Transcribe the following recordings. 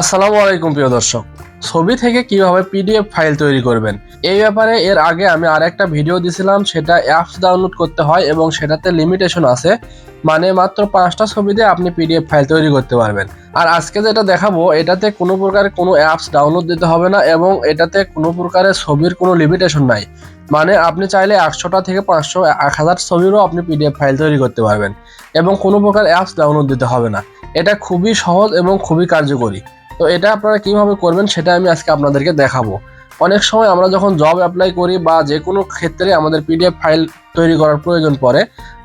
আসসালামু আলাইকুম প্রিয় দর্শক। ছবি থেকে কীভাবে পিডিএফ ফাইল তৈরি করবেন? এই ব্যাপারে এর আগে আমি আরেকটা ভিডিও দিছিলাম, সেটা অ্যাপস ডাউনলোড করতে হয় এবং সেটাতে লিমিটেশন আছে। মানে মাত্র পাঁচটা ছবি দিয়ে আপনি পিডিএফ ফাইল তৈরি করতে পারবেন। আর আজকে যেটা দেখাবো, এটাতে কোনো প্রকারের কোনো অ্যাপস ডাউনলোড দিতে হবে না এবং এটাতে কোনো প্রকারের ছবির কোনো লিমিটেশন নাই। মানে আপনি চাইলে একশোটা থেকে পাঁচশো, এক হাজার ছবিরও আপনি পিডিএফ ফাইল তৈরি করতে পারবেন। এবং কোনো প্রকার অ্যাপস ডাউনলোড দিতে হবে না। এটা খুবই সহজ এবং খুবই কার্যকরী। তো এটা আপনারা কীভাবে করবেন সেটা আমি আজকে আপনাদেরকে দেখাবো। অনেক সময় আমরা যখন জব অ্যাপ্লাই করি বা যে কোনো ক্ষেত্রে আমাদের পিডিএফ ফাইল তৈরি করার প্রয়োজন পড়ে,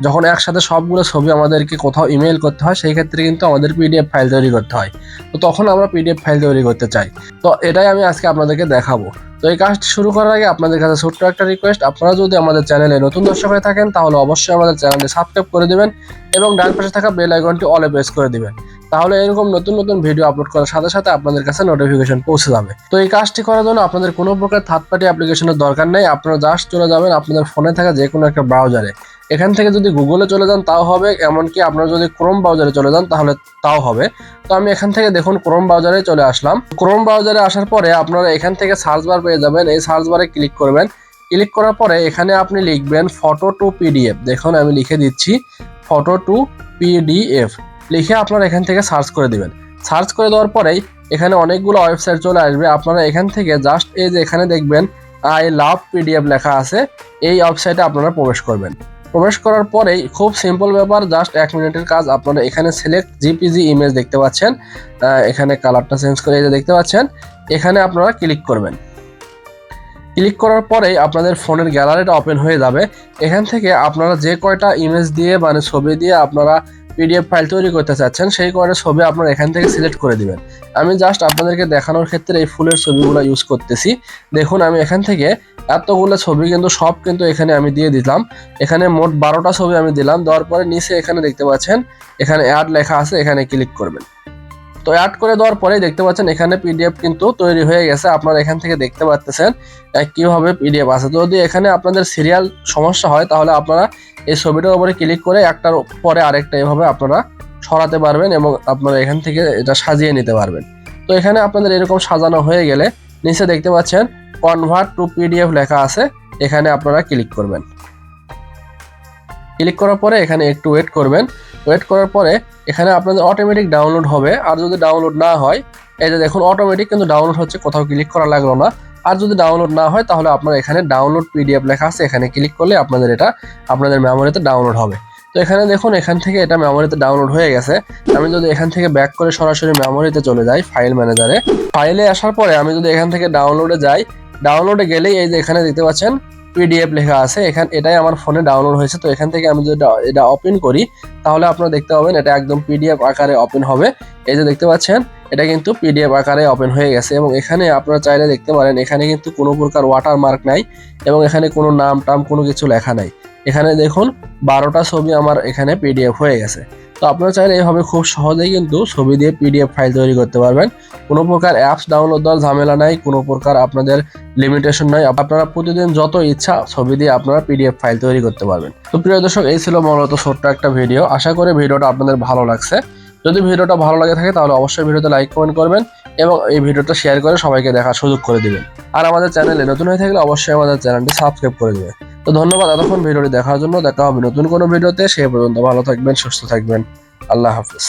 যখন একসাথে সবগুলো ছবি আমাদেরকে কোথাও ইমেল করতে হয়, সেই ক্ষেত্রে কিন্তু আমাদের পিডিএফ ফাইল তৈরি করতে হয়। তো তখন আমরা পিডিএফ ফাইল তৈরি করতে চাই। তো এটাই আমি আজকে আপনাদেরকে দেখাবো। তো এই কাজটি শুরু করার আগে আপনাদের কাছে ছোট্ট একটা রিকোয়েস্ট আপনারা যদি আমাদের চ্যানেলে নতুন দর্শক হয়ে থাকেন, তাহলে অবশ্যই আমাদের চ্যানেলটি সাবস্ক্রাইব করে দেবেন। এবং ডান পাশে থাকা বেল আইকনটি অলে প্রেস করে দিবেন। তাহলে এরকম নতুন নতুন ভিডিও আপলোড করার সাথে সাথে আপনাদের কাছে নোটিফিকেশন পৌঁছে যাবে। তো এই কাজটি করার জন্য আপনাদের কোনো প্রকার থার্ড পার্টি অ্যাপ্লিকেশনের দরকার নেই। আপনারা জাস্ট চলে যাবেন আপনাদের ফোনে থাকা যে কোনো একটা ব্রাউজারে এখান থেকে যদি গুগলে চলে যান, তাও হবে। এমনকি আপনারা যদি ক্রোম ব্রাউজারে চলে যান, তাহলে তাও হবে। তো আমি এখান থেকে দেখুন ক্রোম ব্রাউজারে চলে আসলাম। ক্রোম ব্রাউজারে আসার পরে আপনারা এখান থেকে সার্চ বার পেয়ে যাবেন। এই সার্চ বারে ক্লিক করবেন। ক্লিক করার পরে এখানে আপনি লিখবেন ফটো টু পিডিএফ দেখুন, আমি লিখে দিচ্ছি। ফটো টু পিডিএফ লিখে আপনারা এখান থেকে সার্চ করে দিবেন। সার্চ করে দেওয়ার পরেই এখানে অনেকগুলো ওয়েবসাইট চলে আসবে। আপনারা এখান থেকে জাস্ট এই যে এখানে দেখবেন আই লাভ পিডিএফ লেখা আছে। এই ওয়েবসাইটে আপনারা প্রবেশ করবেন। প্রবেশ করার পরেই খুব সিম্পল ব্যাপার জাস্ট এক মিনিটের কাজ। আপনারা এখানে সিলেক্ট জিপিজি ইমেজ দেখতে পাচ্ছেন। এখানে কালারটা চেঞ্জ করে দেখতে পাচ্ছেন। এখানে আপনারা ক্লিক করবেন। ক্লিক করার পরেই আপনাদের ফোনের গ্যালারিটা ওপেন হয়ে যাবে। এখান থেকে আপনারা যে কয়টা ইমেজ দিয়ে মানে ছবি দিয়ে আপনারা পিডিএফ ফাইল তৈরি করতে চাচ্ছেন, সেই কয়টা ছবি আপনারা এখান থেকে সিলেক্ট করে দিবেন। আমি জাস্ট আপনাদেরকে দেখানোর ক্ষেত্রে এই ফুলের ছবিগুলো ইউজ করতেছি। দেখুন, আমি এখান থেকে এতগুলো ছবি কিন্তু সব কিন্তু এখানে আমি দিয়ে দিলাম। এখানে মোট বারোটা ছবি আমি দিলাম। দেওয়ার পরে নিচে এখানে দেখতে পাচ্ছেন, এখানে অ্যাড লেখা আছে, এখানে ক্লিক করবেন। তো অ্যাড করে দেওয়ার পরে দেখতে পাচ্ছেন এখানে পিডিএফ কিন্তু তৈরি হয়ে গেছে। আপনারা এখান থেকে দেখতে পাচ্ছেন আহ, কীভাবে পিডিএফ আছে। যদি এখানে আপনাদের সিরিয়াল সমস্যা হয় তাহলে আপনারা এই ছবিটার উপরে ক্লিক করে একটার পরে আরেকটা এভাবে আপনারা সরাতে পারবেন এবং আপনারা এখান থেকে এটা সাজিয়ে নিতে পারবেন। তো এখানে আপনাদের এরকম সাজানো হয়ে গেলে নিচে দেখতে পাচ্ছেন কনভার্ট টু পিডিএফ লেখা আছে। এখানে আপনারা ক্লিক করবেন। ক্লিক করার পরে এখানে একটু ওয়েট করবেন। ওয়েট করার পরে এখানে আপনাদের অটোমেটিক ডাউনলোড হবে। আর যদি ডাউনলোড না হয়, এই যে দেখুন অটোমেটিক কিন্তু ডাউনলোড হচ্ছে, কোথাও ক্লিক করা লাগল না। আর যদি ডাউনলোড না হয়, তাহলে আপনার এখানে ডাউনলোড পিডিএফ লেখা আছে। এখানে ক্লিক করলে আপনাদের এটা আপনাদের মেমোরিতে ডাউনলোড হবে। তো এখানে দেখুন, এখান থেকে এটা মেমোরিতে ডাউনলোড হয়ে গেছে। আমি যদি এখান থেকে ব্যাক করে সরাসরি মেমোরিতে চলে যাই ফাইল ম্যানেজারে ফাইলে আসার পরে আমি যদি এখান থেকে ডাউনলোডে যাই ডাউনলোডে গেলেই এই যে এখানে দেখতে পাচ্ছেন পিডিএফ লেখা আছে, এখান, এটাই আমার ফোনে ডাউনলোড হয়েছে, তো এখান থেকে আমি যদি এটা- ওপেন করি, তাহলে আপনারা দেখতে পাবেন এটা একদম পিডিএফ আকারে ওপেন হবে। এই যে দেখতে পাচ্ছেন, এটা কিন্তু পিডিএফ আকারে ওপেন হয়ে গেছে এবং এখানে আপনারা চাইলে দেখতে পারেন, এখানে কিন্তু কোনো প্রকার ওয়াটার মার্ক নাই এবং এখানে কোনো নাম টাম কোনো কিছু লেখা নাই। এখানে দেখুন, বারোটা ছবি আমার এখানে পিডিএফ হয়ে গেছে। তো আপনারা চাইলে এইভাবে খুব সহজেই কিন্তু ছবি দিয়ে পিডিএফ ফাইল তৈরি করতে পারবেন। কোনো প্রকার অ্যাপস ডাউনলোড দেওয়ার ঝামেলা নাই, কোনো প্রকার আপনাদের লিমিটেশন নাই। আপনারা প্রতিদিন যত ইচ্ছা ছবি দিয়ে আপনারা পিডিএফ ফাইল তৈরি করতে পারবেন। তো প্রিয় দর্শক, এই ছিল মূলত ছোট্ট একটা ভিডিও আশা করি ভিডিওটা আপনাদের ভালো লাগছে। যদি ভিডিওটা ভালো লাগে থাকে, তাহলে অবশ্যই ভিডিওতে লাইক কমেন্ট করবেন এবং এই ভিডিওটা শেয়ার করে সবাইকে দেখার সুযোগ করে দিবেন। আর আমাদের চ্যানেলে নতুন হয়ে থাকলে অবশ্যই আমাদের চ্যানেলটি সাবস্ক্রাইব করে দেবেন। তো ধন্যবাদ এতক্ষণ ভিডিওটি দেখার জন্য। দেখা হবে নতুন কোনো ভিডিওতে। সেই পর্যন্ত ভালো থাকবেন, সুস্থ থাকবেন। আল্লাহ হাফিজ।